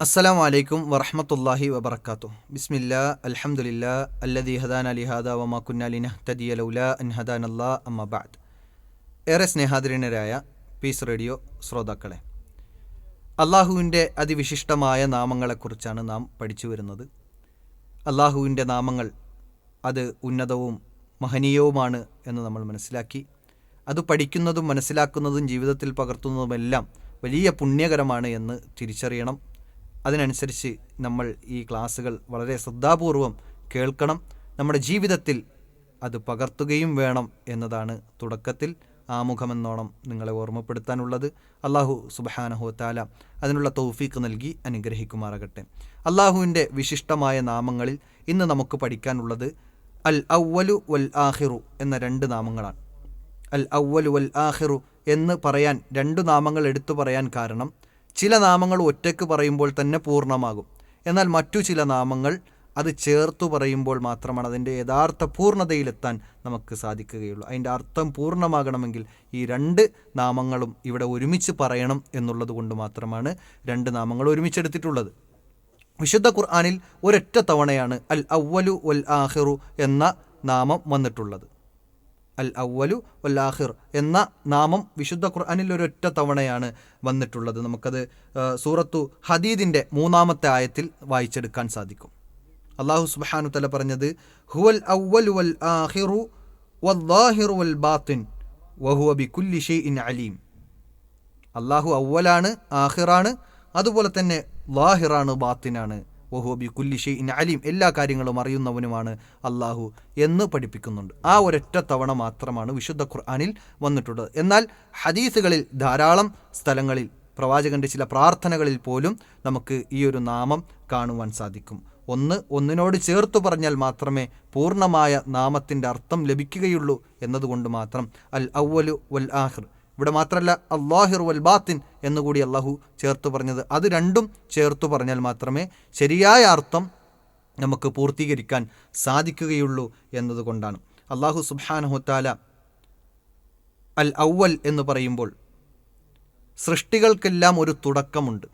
അസ്സലാം വലൈക്കും വറഹമത്തല്ലാഹി വബർക്കാത്തു ബിസ്മില്ല അലഹമുല്ല അല്ലദി ഹദാൻ അലി ഹാദ വമാ കുന്നാലിന അൻ ഹദാൻ അമ്മബാദ് ഏറെ സ്നേഹാദരനരായ പീസ് റേഡിയോ ശ്രോതാക്കളെ അള്ളാഹുവിന്റെ അതിവിശിഷ്ടമായ നാമങ്ങളെക്കുറിച്ചാണ് നാം പഠിച്ചു വരുന്നത്. അള്ളാഹുവിന്റെ നാമങ്ങൾ അത് ഉന്നതവും മഹനീയവുമാണ് എന്ന് നമ്മൾ മനസ്സിലാക്കി. അത് പഠിക്കുന്നതും മനസ്സിലാക്കുന്നതും ജീവിതത്തിൽ പകർത്തുന്നതുമെല്ലാം വലിയ പുണ്യകരമാണ് എന്ന് തിരിച്ചറിയണം. അതിനനുസരിച്ച് നമ്മൾ ഈ ക്ലാസ്സുകൾ വളരെ ശ്രദ്ധാപൂർവം കേൾക്കണം. നമ്മുടെ ജീവിതത്തിൽ അത് പകർത്തുകയും വേണം എന്നതാണ് തുടക്കത്തിൽ ആമുഖമെന്നോണം നിങ്ങളെ ഓർമ്മപ്പെടുത്താനുള്ളത്. അള്ളാഹു സുബഹാനഹു താല അതിനുള്ള തൗഫീക്ക് നൽകി അനുഗ്രഹിക്കുമാറാകട്ടെ. അള്ളാഹുവിന്റെ വിശിഷ്ടമായ നാമങ്ങളിൽ ഇന്ന് നമുക്ക് പഠിക്കാനുള്ളത് അൽ ഔവലു വൽ ആഹിറു എന്ന രണ്ട് നാമങ്ങളാണ്. അൽ ഔവലു വൽ ആഹിറു എന്ന് പറയാൻ രണ്ടു നാമങ്ങൾ എടുത്തു പറയാൻ കാരണം ചില നാമങ്ങൾ ഒറ്റയ്ക്ക് പറയുമ്പോൾ തന്നെ പൂർണമാകും. എന്നാൽ മറ്റു ചില നാമങ്ങൾ അത് ചേർത്തു പറയുമ്പോൾ മാത്രമാണ് അതിന്റെ യഥാർത്ഥ പൂർണതയിലെത്താൻ നമുക്ക് സാധിക്കുകയുള്ളൂ. അതിന്റെ അർത്ഥം പൂർണമാകണമെങ്കിൽ ഈ രണ്ട് നാമങ്ങളും ഇവിടെ ഒരുമിച്ച് പറയണം എന്നുള്ളത് കൊണ്ട് മാത്രമാണ് രണ്ട് നാമങ്ങൾ ഒരുമിച്ചെടുത്തിട്ടുള്ളത്. വിശുദ്ധ ഖുർആാനിൽ ഒരൊറ്റ തവണയാണ് അൽ ഔവലു വൽ ആഹിറു എന്ന നാമം വന്നിട്ടുള്ളത്. അൽ അവലു വൽ ആഹിർ എന്ന നാമം വിശുദ്ധ ഖുർആാനിൽ ഒരൊറ്റ തവണയാണ് വന്നിട്ടുള്ളത്. നമുക്കത് സൂറത്തു ഹദീദിന്റെ മൂന്നാമത്തെ ആയത്തിൽ വായിച്ചെടുക്കാൻ സാധിക്കും. അള്ളാഹു സുബാനു തല പറഞ്ഞത് ഹുവൽ അവലു വൽ ആഹിറു വല്ലാഹിറു വൽ ബാത്തിൻ വഹുവ ബി കുല്ലി ഷെയ്ഇൻ അലീം. അള്ളാഹു അവലാണ് ആഹിറാണ് അതുപോലെ തന്നെ ലാഹിറാണ് ബാത്തിനാണ്. വഹുബി കുല്ലിഷെ ഇൻ അലീം. എല്ലാ കാര്യങ്ങളും അറിയുന്നവനുമാണ് അള്ളാഹു എന്ന് പഠിപ്പിക്കുന്നുണ്ട്. ആ ഒരൊറ്റ തവണ മാത്രമാണ് വിശുദ്ധ ഖുർആാനിൽ വന്നിട്ടുള്ളത്. എന്നാൽ ഹദീസുകളിൽ ധാരാളം സ്ഥലങ്ങളിൽ പ്രവാചകന്റെ ചില പ്രാർത്ഥനകളിൽ പോലും നമുക്ക് ഈ ഒരു നാമം കാണുവാൻ സാധിക്കും. ഒന്ന് ഒന്നിനോട് ചേർത്തു പറഞ്ഞാൽ മാത്രമേ പൂർണമായ നാമത്തിന്റെ അർത്ഥം ലഭിക്കുകയുള്ളൂ എന്നതുകൊണ്ട് മാത്രം. അൽ ഔവലു വൽ ആഹിർ ഇവിടെ മാത്രമല്ല അള്ളാഹിർ വൽ ബാത്തിൻ എന്നുകൂടി അള്ളാഹു ചേർത്ത് പറഞ്ഞത്. അത് രണ്ടും ചേർത്ത് പറഞ്ഞാൽ മാത്രമേ ശരിയായ അർത്ഥം നമുക്ക് പൂർത്തീകരിക്കാൻ സാധിക്കുകയുള്ളൂ എന്നതുകൊണ്ടാണ്. അള്ളാഹു സുബാനഹുത്താല അൽ ഔവൽ എന്ന് പറയുമ്പോൾ സൃഷ്ടികൾക്കെല്ലാം ഒരു തുടക്കമുണ്ട്.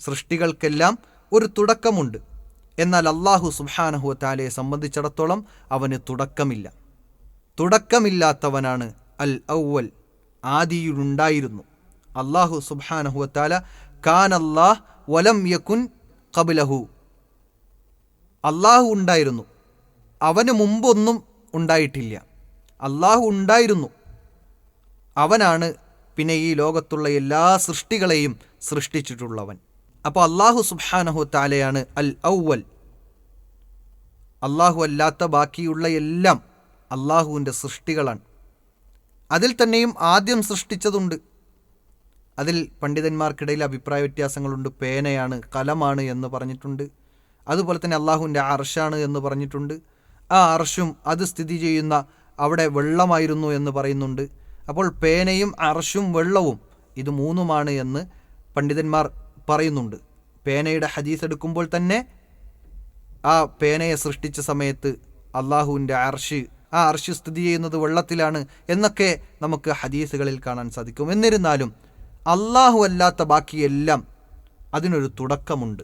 സൃഷ്ടികൾക്കെല്ലാം ഒരു തുടക്കമുണ്ട്. എന്നാൽ അള്ളാഹു സുബ്ഹാനഹു താലയെ സംബന്ധിച്ചിടത്തോളം അവന് തുടക്കമില്ല. തുടക്കമില്ലാത്തവനാണ് അൽ ഔവൽ. ആദിയിലുണ്ടായിരുന്നു. അള്ളാഹു സുബ്ഹാനഹു താല കാൻ അല്ലാഹ് വലം യക്കുൻ കബിലഹു അള്ളാഹു ഉണ്ടായിരുന്നു. അവന് മുമ്പൊന്നും ഉണ്ടായിട്ടില്ല. അള്ളാഹു ഉണ്ടായിരുന്നു. അവനാണ് പിന്നെ ഈ ലോകത്തുള്ള എല്ലാ സൃഷ്ടികളെയും സൃഷ്ടിച്ചിട്ടുള്ളവൻ. അപ്പോൾ അള്ളാഹു സുബ്ഹാനഹു താലയാണ് അൽ ഔവൽ. അള്ളാഹു അല്ലാത്ത ബാക്കിയുള്ള എല്ലാം അള്ളാഹുവിന്റെ സൃഷ്ടികളാണ്. അതിൽ തന്നെയും ആദ്യം സൃഷ്ടിച്ചതുണ്ട്. അതിൽ പണ്ഡിതന്മാർക്കിടയിൽ അഭിപ്രായ വ്യത്യാസങ്ങളുണ്ട്. പേനയാണ് കലമാണ് എന്ന് പറഞ്ഞിട്ടുണ്ട്. അതുപോലെ തന്നെ അള്ളാഹുവിന്റെ അർഷാണ് എന്ന് പറഞ്ഞിട്ടുണ്ട്. ആ അർഷും അത് സ്ഥിതി ചെയ്യുന്ന അവിടെ വെള്ളമായിരുന്നു എന്ന് പറയുന്നുണ്ട്. അപ്പോൾ പേനയും അർഷും വെള്ളവും ഇത് മൂന്നുമാണ് എന്ന് പണ്ഡിതന്മാർ പറയുന്നുണ്ട്. പേനയുടെ ഹദീസ് എടുക്കുമ്പോൾ തന്നെ ആ പേനയെ സൃഷ്ടിച്ച സമയത്ത് അള്ളാഹുവിന്റെ അർഷ് ആ അർഷ് സ്ഥിതി ചെയ്യുന്നത് വെള്ളത്തിലാണ് എന്നൊക്കെ നമുക്ക് ഹദീസുകളിൽ കാണാൻ സാധിക്കും. എന്നിരുന്നാലും അള്ളാഹു അല്ലാത്ത ബാക്കിയെല്ലാം അതിനൊരു തുടക്കമുണ്ട്.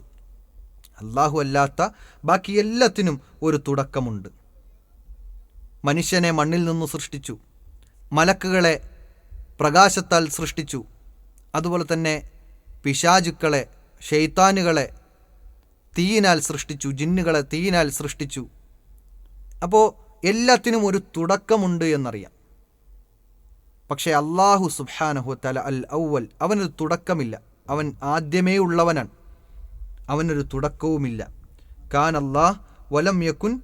അള്ളാഹു അല്ലാത്ത ബാക്കി എല്ലാത്തിനും ഒരു തുടക്കമുണ്ട്. മനുഷ്യനെ മണ്ണിൽ നിന്ന് സൃഷ്ടിച്ചു. മലക്കുകളെ പ്രകാശത്താൽ സൃഷ്ടിച്ചു. അതുപോലെ തന്നെ പിശാചുക്കളെ ഷെയ്ത്താനുകളെ തീയിനാൽ സൃഷ്ടിച്ചു. ജിന്നുകളെ തീയിനാൽ സൃഷ്ടിച്ചു. അപ്പോൾ എല്ലാത്തിനും ഒരു തുടക്കമുണ്ട് എന്നറിയാം. പക്ഷേ അള്ളാഹു സുബ്ഹാനഹു തല അൽ ഔവൽ അവനൊരു തുടക്കമില്ല. അവൻ ആദ്യമേ ഉള്ളവനാണ്. അവനൊരു തുടക്കവുമില്ല. കാൻ അല്ലാ വലം യക്കുൻ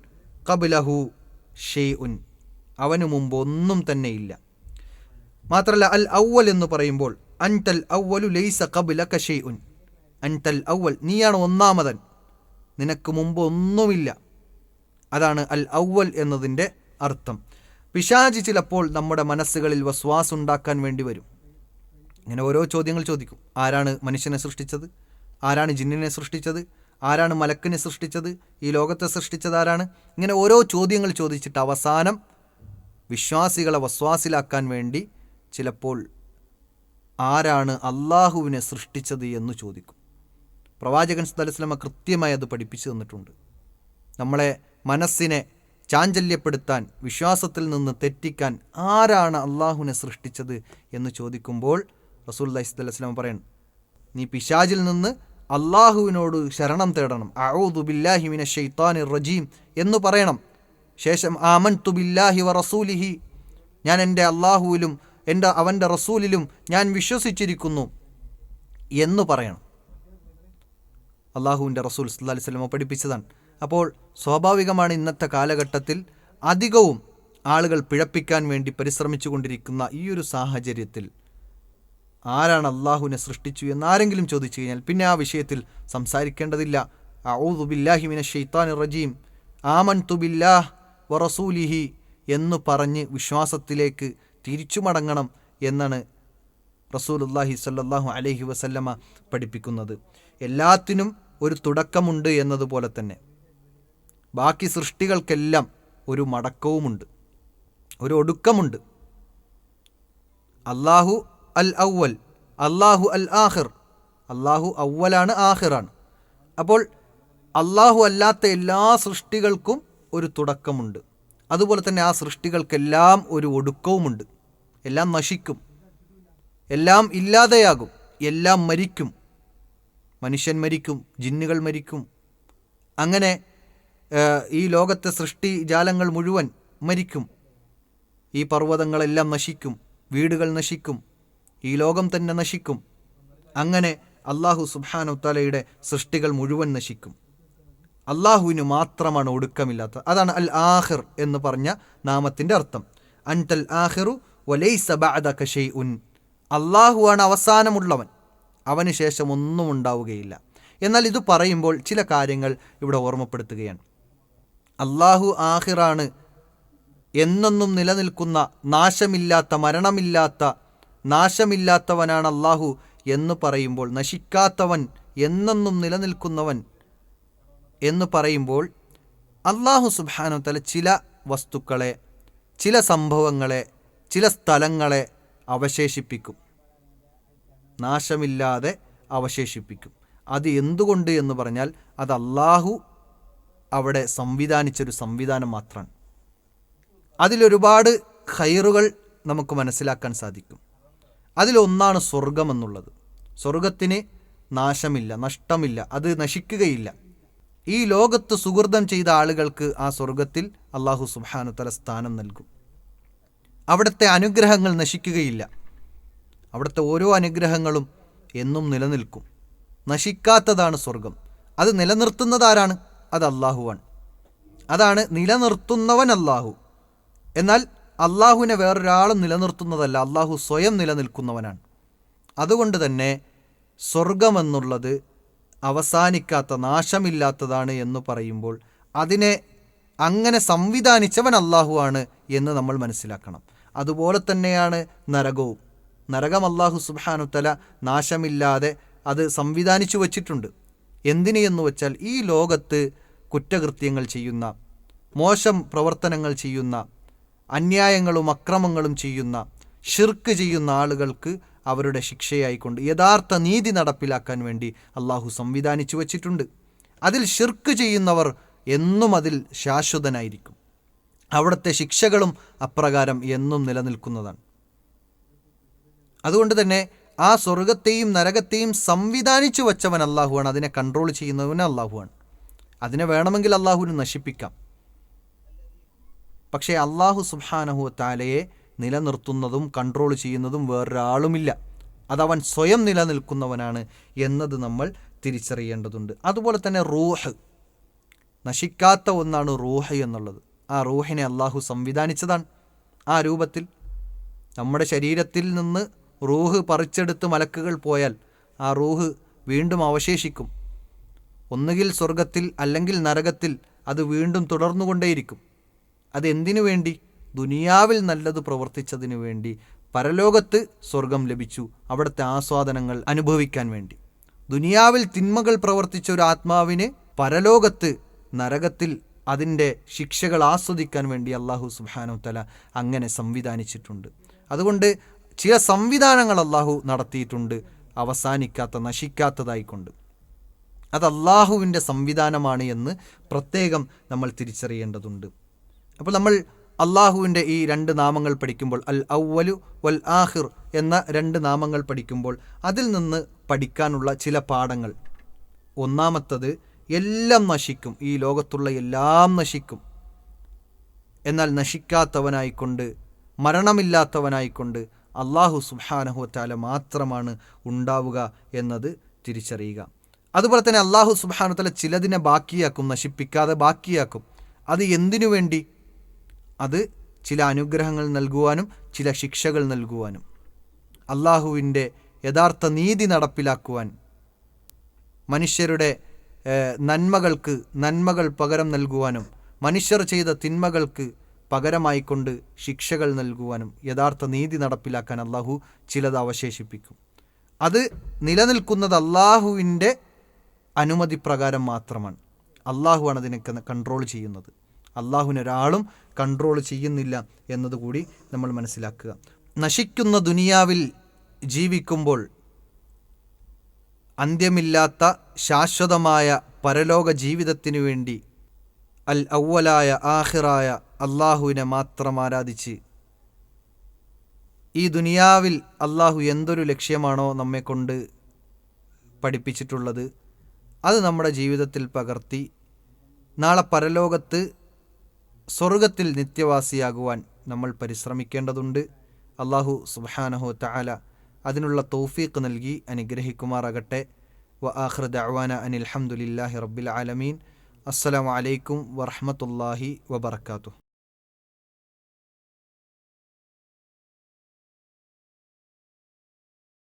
കബിലഹു ഷെയ് ഉൻ അവനു മുമ്പ് ഒന്നും തന്നെ ഇല്ല. മാത്രമല്ല അൽ ഔവൽ എന്ന് പറയുമ്പോൾ അൻതൽ ഔവലു ലൈസ കബുല കഷേ ഉൻ അൻതൽ ഔവൽ നീയാണ് ഒന്നാമതൻ. നിനക്ക് മുമ്പ് ഒന്നുമില്ല. അതാണ് അൽ ഔവൽ എന്നതിന്റെ അർത്ഥം. പിശാജി ചിലപ്പോൾ നമ്മുടെ മനസ്സുകളിൽ വസ്വാസ് ഉണ്ടാക്കാൻ വേണ്ടി വരും. ഇങ്ങനെ ഓരോ ചോദ്യങ്ങൾ ചോദിക്കും. ആരാണ് മനുഷ്യനെ സൃഷ്ടിച്ചത്? ആരാണ് ജിന്നിനെ സൃഷ്ടിച്ചത്? ആരാണ് മലക്കിനെ സൃഷ്ടിച്ചത്? ഈ ലോകത്തെ സൃഷ്ടിച്ചത് ആരാണ്? ഇങ്ങനെ ഓരോ ചോദ്യങ്ങൾ ചോദിച്ചിട്ട് അവസാനം വിശ്വാസികളെ വസ്വാസിലാക്കാൻ വേണ്ടി ചിലപ്പോൾ ആരാണ് അള്ളാഹുവിനെ സൃഷ്ടിച്ചത് എന്ന് ചോദിക്കും. പ്രവാചകൻ സലസ്ലമ കൃത്യമായി അത് പഠിപ്പിച്ചു തന്നിട്ടുണ്ട്. നമ്മളെ മനസ്സിനെ ചാഞ്ചല്യപ്പെടുത്താൻ വിശ്വാസത്തിൽ നിന്ന് തെറ്റിക്കാൻ ആരാണ് അള്ളാഹുവിനെ സൃഷ്ടിച്ചത് എന്ന് ചോദിക്കുമ്പോൾ റസൂൽ അലൈഹിസ്ലാം പറയണം. നീ പിശാജിൽ നിന്ന് അള്ളാഹുവിനോട് ശരണം തേടണം. അഊദു ബില്ലാഹി മിന ഷെയ്ത്താനി റജീം എന്ന് പറയണം. ശേഷം ആമൻ തു ബില്ലാഹി വ റസൂലിഹി ഞാൻ എന്റെ അള്ളാഹുവിലും എന്റെ അവന്റെ റസൂലിലും ഞാൻ വിശ്വസിച്ചിരിക്കുന്നു എന്ന് പറയണം. അള്ളാഹുവിന്റെ റസൂൽ സല്ലാ അലൈഹി സ്വലമ പഠിപ്പിച്ചതാണ്. അപ്പോൾ സ്വാഭാവികമാണ് ഇന്നത്തെ കാലഘട്ടത്തിൽ അധികവും ആളുകൾ പിഴപ്പിക്കാൻ വേണ്ടി പരിശ്രമിച്ചു കൊണ്ടിരിക്കുന്ന ഈ ഒരു സാഹചര്യത്തിൽ ആരാണ് അള്ളാഹുവിനെ സൃഷ്ടിച്ചു എന്ന് ആരെങ്കിലും ചോദിച്ചു കഴിഞ്ഞാൽ പിന്നെ ആ വിഷയത്തിൽ സംസാരിക്കേണ്ടതില്ല. ഔദുബില്ലാഹി മിന ഷെയ്ത്താൻ റജീം ആമൻ തുബില്ലാഹ് വറസൂലിഹി എന്ന് പറഞ്ഞ് വിശ്വാസത്തിലേക്ക് തിരിച്ചു മടങ്ങണം എന്നാണ് റസൂലുല്ലാഹി സല്ലാഹു അലഹി വസല്ലമ പഠിപ്പിക്കുന്നത്. എല്ലാത്തിനും ഒരു തുടക്കമുണ്ട് എന്നതുപോലെ തന്നെ. ബാക്കി സൃഷ്ടികൾക്കെല്ലാം ഒരു മടക്കവുമുണ്ട് ഒരു ഒടുക്കമുണ്ട്. അള്ളാഹു അൽ ഔവൽ അള്ളാഹു അൽ ആഹിർ അള്ളാഹു ഔവലാണ് ആഹിറാണ് അപ്പോൾ അള്ളാഹു അല്ലാത്ത എല്ലാ സൃഷ്ടികൾക്കും ഒരു തുടക്കമുണ്ട്. അതുപോലെ തന്നെ ആ സൃഷ്ടികൾക്കെല്ലാം ഒരു ഒടുക്കവുമുണ്ട്. എല്ലാം നശിക്കും. എല്ലാം ഇല്ലാതെയാകും. എല്ലാം മരിക്കും. മനുഷ്യൻ മരിക്കും ജിന്നുകൾ മരിക്കും. അങ്ങനെ ഈ ലോകത്തെ സൃഷ്ടി ജാലങ്ങൾ മുഴുവൻ മരിക്കും. ഈ പർവതങ്ങളെല്ലാം നശിക്കും. വീടുകൾ നശിക്കും. ഈ ലോകം തന്നെ നശിക്കും. അങ്ങനെ അള്ളാഹു സുബാനുത്തലയുടെ സൃഷ്ടികൾ മുഴുവൻ നശിക്കും. അള്ളാഹുവിന് മാത്രമാണ് ഒടുക്കമില്ലാത്ത. അതാണ് അൽ ആഹിർ എന്ന് പറഞ്ഞ നാമത്തിന്റെ അർത്ഥം. അൻതൽ ആഹിറു വലൈസ ബഅദക ഷൈഉൻ. അള്ളാഹുവാണ് അവസാനമുള്ളവൻ. അവന് ശേഷം ഒന്നും ഉണ്ടാവുകയില്ല. എന്നാൽ ഇത് പറയുമ്പോൾ ചില കാര്യങ്ങൾ ഇവിടെ ഓർമ്മപ്പെടുത്തുകയാണ്. അള്ളാഹു ആഹിറാണ്. എന്നൊന്നും നിലനിൽക്കുന്ന നാശമില്ലാത്ത മരണമില്ലാത്ത നാശമില്ലാത്തവനാണ് അള്ളാഹു എന്ന് പറയുമ്പോൾ നശിക്കാത്തവൻ എന്നെന്നും നിലനിൽക്കുന്നവൻ എന്ന് പറയുമ്പോൾ അള്ളാഹു സുബാനു തല ചില വസ്തുക്കളെ ചില സംഭവങ്ങളെ ചില സ്ഥലങ്ങളെ അവശേഷിപ്പിക്കും. നാശമില്ലാതെ അവശേഷിപ്പിക്കും. അത് എന്തുകൊണ്ട് എന്ന് പറഞ്ഞാൽ അത് അള്ളാഹു അവിടെ സംവിധാനിച്ചൊരു സംവിധാനം മാത്രമാണ് അതിലൊരുപാട് ഖൈറുകൾ നമുക്ക് മനസ്സിലാക്കാൻ സാധിക്കും. അതിലൊന്നാണ് സ്വർഗം എന്നുള്ളത്. സ്വർഗത്തിന് നാശമില്ല നഷ്ടമില്ല അത് നശിക്കുകയില്ല. ഈ ലോകത്ത് സുഹൃതം ചെയ്ത ആളുകൾക്ക് ആ സ്വർഗത്തിൽ അള്ളാഹു സുബാനുത്തല സ്ഥാനം നൽകും. അവിടുത്തെ അനുഗ്രഹങ്ങൾ നശിക്കുകയില്ല. അവിടുത്തെ ഓരോ അനുഗ്രഹങ്ങളും എന്നും നിലനിൽക്കും. നശിക്കാത്തതാണ് സ്വർഗം. അത് നിലനിർത്തുന്നതാരാണ് അത് അള്ളാഹുവാണ് അതാണ് നിലനിർത്തുന്നവൻ അള്ളാഹു എന്നാൽ അള്ളാഹുവിനെ വേറൊരാളും നിലനിർത്തുന്നതല്ല അള്ളാഹു സ്വയം നിലനിൽക്കുന്നവനാണ്. അതുകൊണ്ട് തന്നെ സ്വർഗമെന്നുള്ളത് അവസാനിക്കാത്ത നാശമില്ലാത്തതാണ് എന്ന് പറയുമ്പോൾ അതിനെ അങ്ങനെ സംവിധാനിച്ചവൻ അള്ളാഹുവാണ് എന്ന് നമ്മൾ മനസ്സിലാക്കണം. അതുപോലെ തന്നെയാണ് നരകവും. നരകം അള്ളാഹു സുബാനുത്തല നാശമില്ലാതെ അത് സംവിധാനിച്ചു വച്ചിട്ടുണ്ട്. എന്തിനു എന്ന് വെച്ചാൽ ഈ ലോകത്ത് കുറ്റകൃത്യങ്ങൾ ചെയ്യുന്ന മോശം പ്രവർത്തനങ്ങൾ ചെയ്യുന്ന അന്യായങ്ങളും അക്രമങ്ങളും ചെയ്യുന്ന ഷിർക്ക് ചെയ്യുന്ന ആളുകൾക്ക് അവരുടെ ശിക്ഷയായിക്കൊണ്ട് യഥാർത്ഥ നീതി നടപ്പിലാക്കാൻ വേണ്ടി അള്ളാഹു സംവിധാനിച്ചു വച്ചിട്ടുണ്ട്. അതിൽ ഷിർക്ക് ചെയ്യുന്നവർ എന്നും അതിൽ ശാശ്വതനായിരിക്കും. അവിടുത്തെ ശിക്ഷകളും അപ്രകാരം എന്നും നിലനിൽക്കുന്നതാണ്. അതുകൊണ്ട് തന്നെ ആ സ്വർഗത്തെയും നരകത്തെയും സംവിധാനിച്ചു വച്ചവൻ അള്ളാഹുവാണ് അതിനെ കൺട്രോൾ ചെയ്യുന്നവൻ അള്ളാഹുവാണ് അതിനെ വേണമെങ്കിൽ അള്ളാഹുവിന് നശിപ്പിക്കാം. പക്ഷേ അള്ളാഹു സുബാനഹു താലയെ നിലനിർത്തുന്നതും കൺട്രോൾ ചെയ്യുന്നതും വേറൊരാളുമില്ല. അതവൻ സ്വയം നിലനിൽക്കുന്നവനാണ് എന്നത് നമ്മൾ തിരിച്ചറിയേണ്ടതുണ്ട്. അതുപോലെ തന്നെ റൂഹ്. നശിക്കാത്ത ഒന്നാണ് റൂഹ് എന്നുള്ളത്. ആ റൂഹിനെ അള്ളാഹു സംവിധാനിച്ചതാണ്. ആ രൂപത്തിൽ നമ്മുടെ ശരീരത്തിൽ നിന്ന് റൂഹ് പറിച്ചെടുത്ത് മലക്കുകൾ പോയാൽ ആ റൂഹ് വീണ്ടും അവശേഷിക്കും. ഒന്നുകിൽ സ്വർഗത്തിൽ അല്ലെങ്കിൽ നരകത്തിൽ അത് വീണ്ടും തുടർന്നുകൊണ്ടേയിരിക്കും. അതെന്തിനു വേണ്ടി? ദുനിയാവിൽ നല്ലത് പ്രവർത്തിച്ചതിനു വേണ്ടി. പരലോകത്ത് സ്വർഗം ലഭിച്ചു. അവിടുത്തെ ആസ്വാദനങ്ങൾ അനുഭവിക്കാൻ വേണ്ടി. ദുനിയാവിൽ തിന്മകൾ പ്രവർത്തിച്ച ഒരു ആത്മാവിന് പരലോകത്ത് നരകത്തിൽ അതിന്റെ ശിക്ഷകൾ ആസ്വദിക്കാൻ വേണ്ടി അള്ളാഹു സുബാനോ തല അങ്ങനെ സംവിധാനിച്ചിട്ടുണ്ട്. അതുകൊണ്ട് ചില സംവിധാനങ്ങൾ അള്ളാഹു നടത്തിയിട്ടുണ്ട്. അവസാനിക്കാത്ത നശിക്കാത്തതായിക്കൊണ്ട്. അത് അള്ളാഹുവിന്റെ സംവിധാനമാണ് എന്ന് പ്രത്യേകം നമ്മൾ തിരിച്ചറിയേണ്ടതുണ്ട്. അപ്പോൾ നമ്മൾ അള്ളാഹുവിന്റെ ഈ രണ്ട് നാമങ്ങൾ പഠിക്കുമ്പോൾ അൽ ഔവലു വൽ ആഹിർ എന്ന രണ്ട് നാമങ്ങൾ പഠിക്കുമ്പോൾ അതിൽ നിന്ന് പഠിക്കാനുള്ള ചില പാഠങ്ങൾ. ഒന്നാമത്തത് എല്ലാം നശിക്കും. ഈ ലോകത്തുള്ള എല്ലാം നശിക്കും. എന്നാൽ നശിക്കാത്തവനായിക്കൊണ്ട് മരണമില്ലാത്തവനായിക്കൊണ്ട് അള്ളാഹു സുബാനഹുത്താല മാത്രമാണ് ഉണ്ടാവുക എന്നത് തിരിച്ചറിയുക. അതുപോലെ തന്നെ അള്ളാഹു സുബാനുത്തല ചിലതിനെ ബാക്കിയാക്കും നശിപ്പിക്കാതെ ബാക്കിയാക്കും. അത് എന്തിനു വേണ്ടി? അത് ചില അനുഗ്രഹങ്ങൾ നൽകുവാനും ചില ശിക്ഷകൾ നൽകുവാനും. അള്ളാഹുവിന്റെ യഥാർത്ഥ നീതി നടപ്പിലാക്കുവാൻ മനുഷ്യരുടെ നന്മകൾക്ക് നന്മകൾ പകരം നൽകുവാനും മനുഷ്യർ ചെയ്ത തിന്മകൾക്ക് പകരമായിക്കൊണ്ട് ശിക്ഷകൾ നൽകുവാനും യഥാർത്ഥ നീതി നടപ്പിലാക്കാൻ അള്ളാഹു ചിലത് അവശേഷിപ്പിക്കും. അത് നിലനിൽക്കുന്നത് അള്ളാഹുവിന്റെ അനുമതി പ്രകാരം മാത്രമാണ്. അള്ളാഹുവാണ് അതിനെ കൺട്രോൾ ചെയ്യുന്നത്. അള്ളാഹുവിനൊരാളും കൺട്രോൾ ചെയ്യുന്നില്ല എന്നതുകൂടി നമ്മൾ മനസ്സിലാക്കുക. നശിക്കുന്ന ദുനിയാവിൽ ജീവിക്കുമ്പോൾ അന്ത്യമില്ലാത്ത ശാശ്വതമായ പരലോക ജീവിതത്തിനു വേണ്ടി അൽ ഔവലായ ആഹിറായ അള്ളാഹുവിനെ മാത്രം ആരാധിച്ച് ഈ ദുനിയാവിൽ അള്ളാഹു എന്തൊരു ലക്ഷ്യമാണോ നമ്മെ കൊണ്ട് പഠിപ്പിച്ചിട്ടുള്ളത് അത് നമ്മുടെ ജീവിതത്തിൽ പകർത്തി നാളെ പരലോകത്ത് സ്വർഗത്തിൽ നിത്യവാസിയാകുവാൻ നമ്മൾ പരിശ്രമിക്കേണ്ടതുണ്ട്. അള്ളാഹു സുബാനഹു തആല അതിനുള്ള തൗഫീഖ് നൽകി അനുഗ്രഹിക്കുമാറാകട്ടെ. വ ആഹ്ര അനിൽ ഹംദുലില്ലാഹി റബ്ബിൽ ആലമീൻ. അസ്സലാമു അലൈക്കും വറഹ്മത്തുള്ളാഹി വബറകാതുഹു.